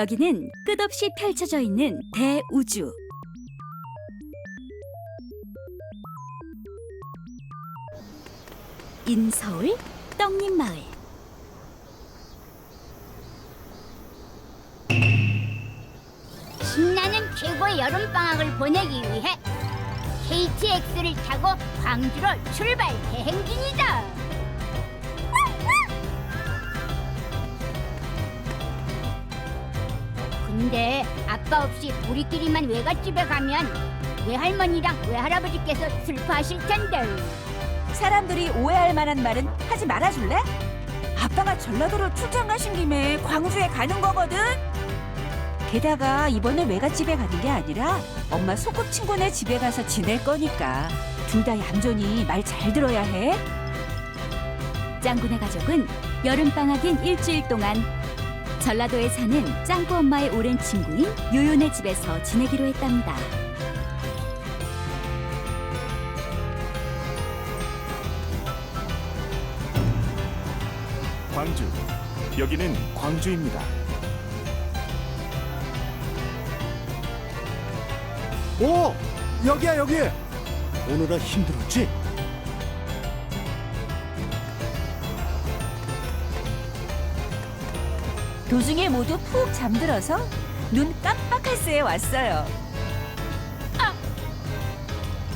여기는 끝없이 펼쳐져 있는 대우주. 인서울 떡잎마을. 신나는 최고의 여름방학을 보내기 위해 KTX를 타고 광주로 출발 대행 중이다. 근데 아빠 없이 우리끼리만 외갓집에 가면 외할머니랑 외할아버지께서 슬퍼하실 텐데. 사람들이 오해할 만한 말은 하지 말아줄래? 아빠가 전라도로 출장 가신 김에 광주에 가는 거거든. 게다가 이번에 외갓집에 가는 게 아니라 엄마 소꿉친구네 집에 가서 지낼 거니까 둘 다 얌전히 말 잘 들어야 해. 짱구네 가족은 여름방학인 일주일 동안 전라도에 사는 짱구 엄마의 오랜 친구인 요요네 집에서 지내기로 했답니다. 광주. 여기는 광주입니다. 오! 여기야 여기! 오늘은 힘들었지? 도중에 모두 푹 잠들어서 눈 깜빡할 새에 왔어요.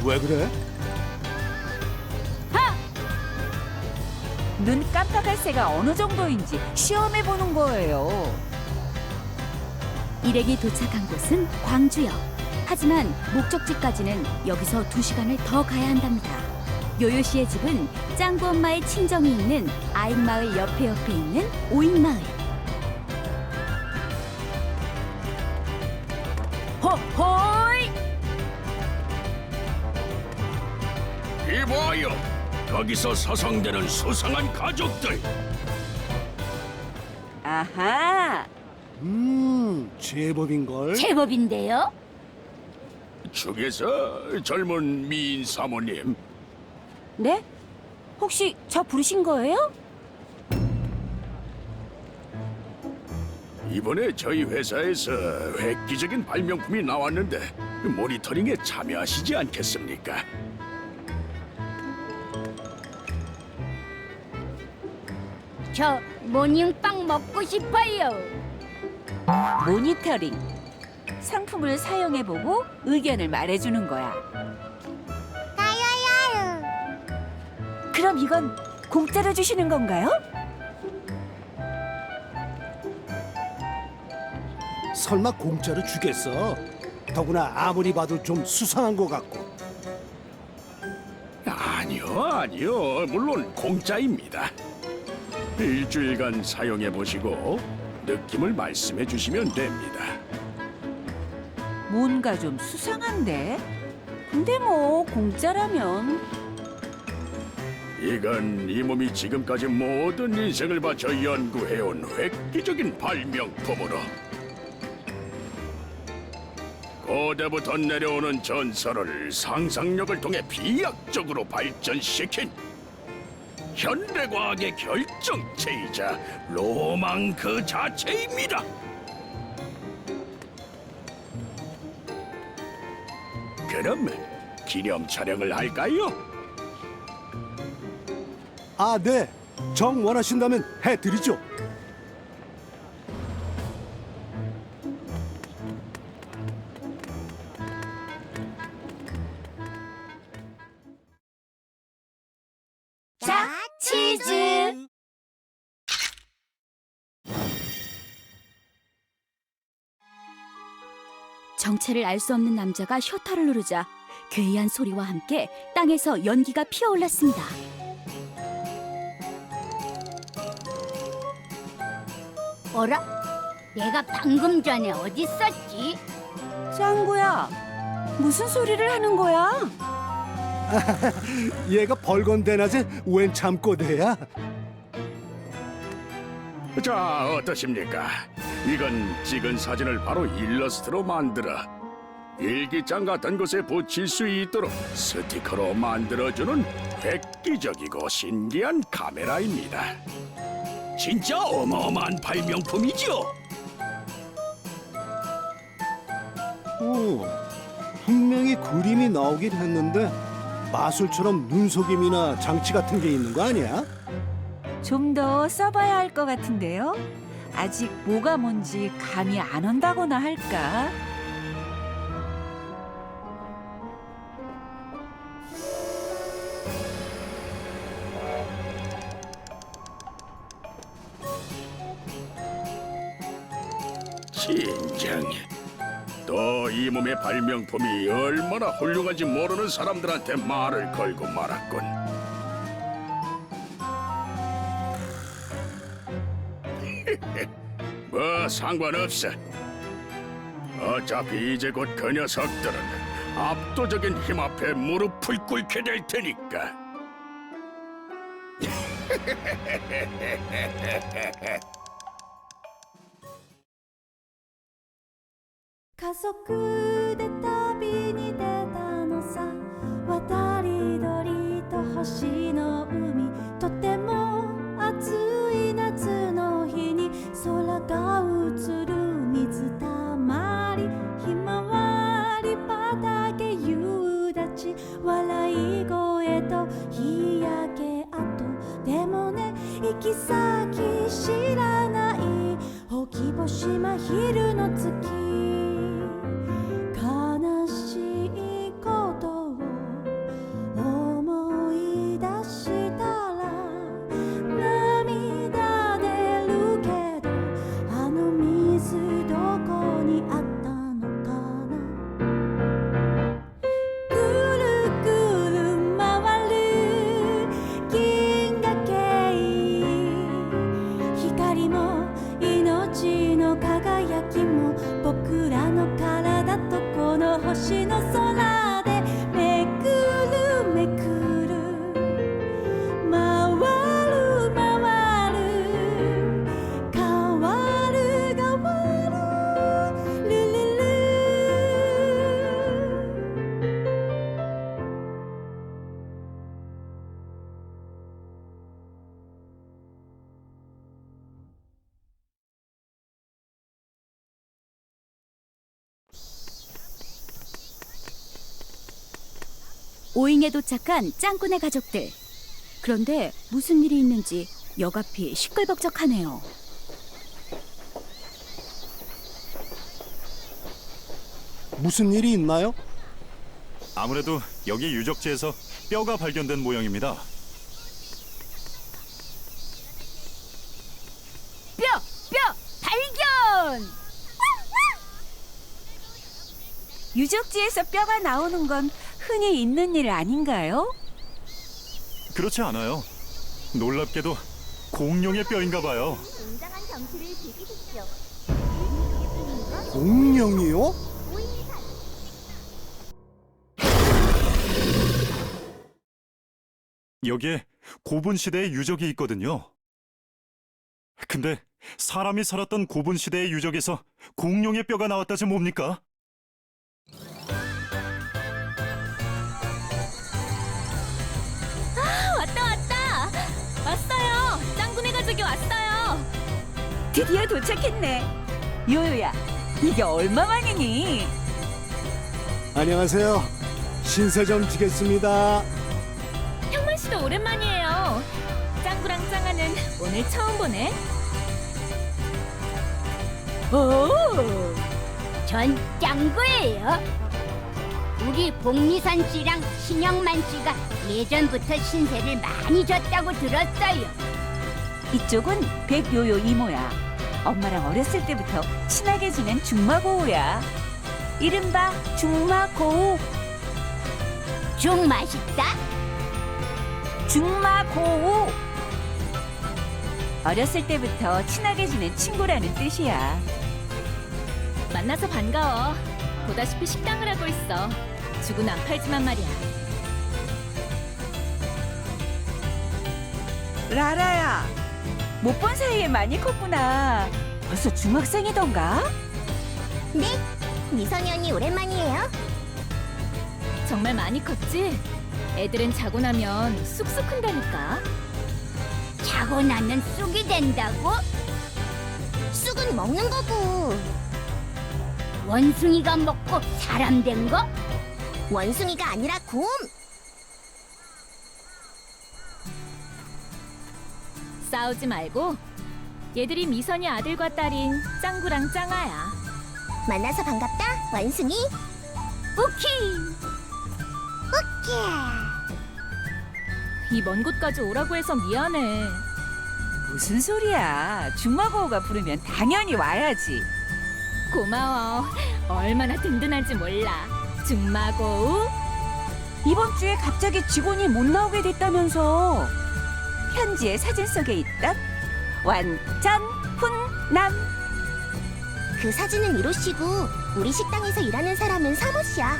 왜 그래? 눈 깜빡할 새가 어느 정도인지 시험해 보는 거예요. 일행이 도착한 곳은 광주역. 하지만 목적지까지는 여기서 두 시간을 더 가야 한답니다. 요요 씨의 집은 짱구 엄마의 친정이 있는 아익마을 옆에 옆에 있는 오익마을. 호호이! 이봐요. 거기서 사상되는 수상한 가족들. 아하. 음, 제법인걸. 제법인데요? 중에서 젊은 미인 사모님. 네? 혹시 저 부르신 거예요? 이번에 저희 회사에서 획기적인 발명품이 나왔는데 모니터링에 참여하시지 않겠습니까? 저 모닝빵 먹고 싶어요. 모니터링. 상품을 사용해보고 의견을 말해주는 거야. 그럼 이건 공짜로 주시는 건가요? 설마 공짜로 주겠어? 더구나 아무리 봐도 좀 수상한 것 같고. 아니요, 아니요. 물론 공짜입니다. 일주일간 사용해 보시고 느낌을 말씀해 주시면 됩니다. 뭔가 좀 수상한데? 근데 뭐 공짜라면 이건 이 몸이 지금까지 모든 인생을 바쳐 연구해온 획기적인 발명품으로 고대부터 내려오는 전설을 상상력을 통해 비약적으로 발전시킨 현대 과학의 결정체이자 로망 그 자체입니다. 그럼 기념 촬영을 할까요? 아, 네. 정 원하신다면 해드리죠. 정체를 알 수 없는 남자가 셔터를 누르자 괴이한 소리와 함께 땅에서 연기가 피어올랐습니다. 어라? 내가 방금 전에 어디 있었지? 짱구야, 무슨 소리를 하는 거야? 얘가 벌건대낮에 웬 잠꼬대야? 자, 어떠십니까? 이건 찍은 사진을 바로 일러스트로 만들어 일기장 같은 곳에 붙일 수 있도록 스티커로 만들어주는 획기적이고 신기한 카메라입니다. 진짜 어마어마한 발명품이죠? 오, 분명히 그림이 나오긴 했는데 마술처럼 눈속임이나 장치 같은 게 있는 거 아니야? 좀 더 써봐야 할 것 같은데요. 아직 뭐가 뭔지 감이 안 온다거나 할까? 진정해. 또이 몸의 발명품이 얼마나 훌륭한지 모르는 사람들한테 말을 걸고 말았군. 뭐 상관없어. 어차피 이제 곧 그 녀석들은 압도적인 힘 앞에 무릎을 꿇게 될 테니까. 家族で旅に出たのさ渡り鳥と星の海とても 오잉에 도착한 짱꾼의 가족들. 그런데 무슨 일이 있는지 역 앞이 시끌벅적하네요. 무슨 일이 있나요? 아무래도 여기 유적지에서 뼈가 발견된 모양입니다. 뼈! 뼈! 발견! 유적지에서 뼈가 나오는 건 흔히 있는 일 아닌가요? 그렇지 않아요. 놀랍게도 공룡의 뼈인가 봐요. 굉장한 정치를 즐기십시오. 공룡이요? 여기에 고분 시대의 유적이 있거든요. 근데 사람이 살았던 고분 시대의 유적에서 공룡의 뼈가 나왔다지 뭡니까? 드디어 도착했네. 요요야, 이게 얼마만이니? 안녕하세요. 신세 좀 지겠습니다. 형만 씨도 오랜만이에요. 짱구랑 짱아는 오늘 처음 보네. 오, 전 짱구예요. 우리 복리선 씨랑 신영만 씨가 예전부터 신세를 많이 졌다고 들었어요. 이쪽은 백요요 이모야. 엄마랑 어렸을 때부터 친하게 지낸 중마고우야. 이른바 중마고우, 죽 맛있다. 중마고우. 어렸을 때부터 친하게 지낸 친구라는 뜻이야. 만나서 반가워. 보다시피 식당을 하고 있어. 죽은 안 팔지만 말이야. 라라야, 못 본 사이에 많이 컸구나. 벌써 중학생이던가? 네, 미성년이 오랜만이에요. 정말 많이 컸지? 애들은 자고 나면 쑥쑥 큰다니까. 자고 나면 쑥이 된다고? 쑥은 먹는 거고. 원숭이가 먹고 사람 된 거? 원숭이가 아니라 곰. 싸우지 말고 얘들이 미선이 아들과 딸인 짱구랑 짱아야. 만나서 반갑다, 원숭이. 오키! 이먼 곳까지 오라고 해서 미안해. 무슨 소리야? 중마고우가 부르면 당연히 와야지. 고마워. 얼마나 든든한지 몰라. 중마고우. 이번 주에 갑자기 직원이 못 나오게 됐다면서. 편지의 사진 속에 있던 완전 훈남. 그 사진은 이로 씨고 우리 식당에서 일하는 사람은 사모 씨야.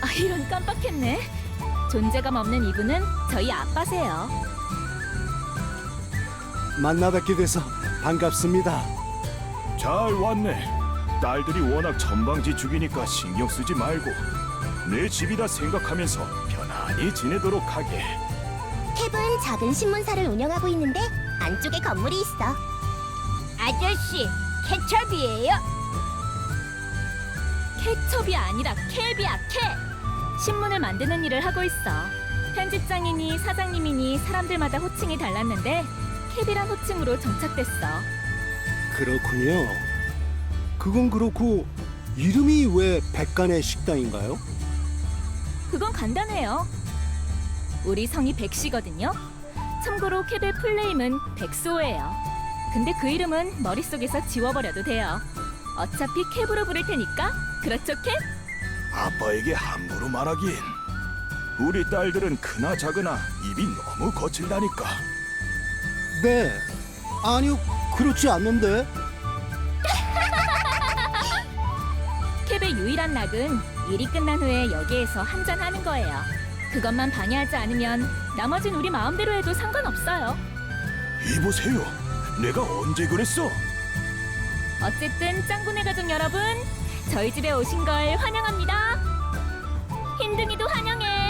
아, 이런 깜빡했네. 존재감 없는 이분은 저희 아빠세요. 만나 뵙게 돼서 반갑습니다. 잘 왔네. 딸들이 워낙 전방지 죽이니까 신경 쓰지 말고 내 집이다 생각하면서 편안히 지내도록 하게. 캡은 작은 신문사를 운영하고 있는데 안쪽에 건물이 있어. 아저씨, 케첩이에요? 케첩이 아니라 캡이야, 캡. 신문을 만드는 일을 하고 있어. 편집장이니 사장님이니 사람들마다 호칭이 달랐는데 캡이란 호칭으로 정착됐어. 그렇군요. 그건 그렇고 이름이 왜 백간의 식당인가요? 그건 간단해요. 우리 성이 백씨거든요. 참고로 캡의 풀네임은 백소예요. 근데 그 이름은 머릿속에서 지워버려도 돼요. 어차피 캡으로 부를 테니까. 그렇죠, 캡? 아빠에게 함부로 말하긴. 우리 딸들은 크나 작으나 입이 너무 거칠다니까. 네. 아니요, 그렇지 않는데. 캡의 유일한 낙은 일이 끝난 후에 여기에서 한잔하는 거예요. 그것만 방해하지 않으면 나머진 우리 마음대로 해도 상관없어요. 이보세요. 내가 언제 그랬어? 어쨌든 짱구네 가족 여러분, 저희 집에 오신 걸 환영합니다. 흰둥이도 환영해.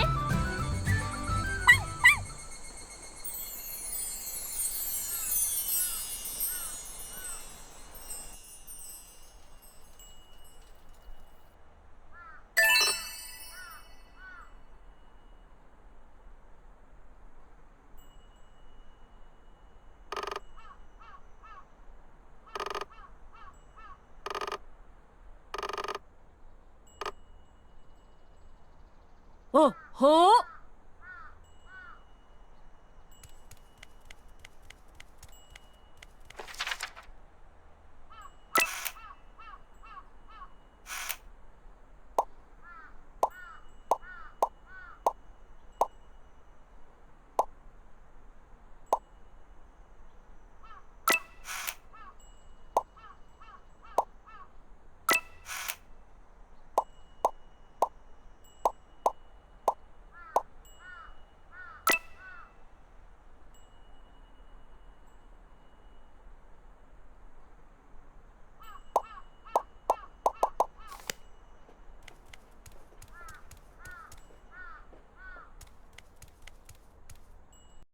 어허?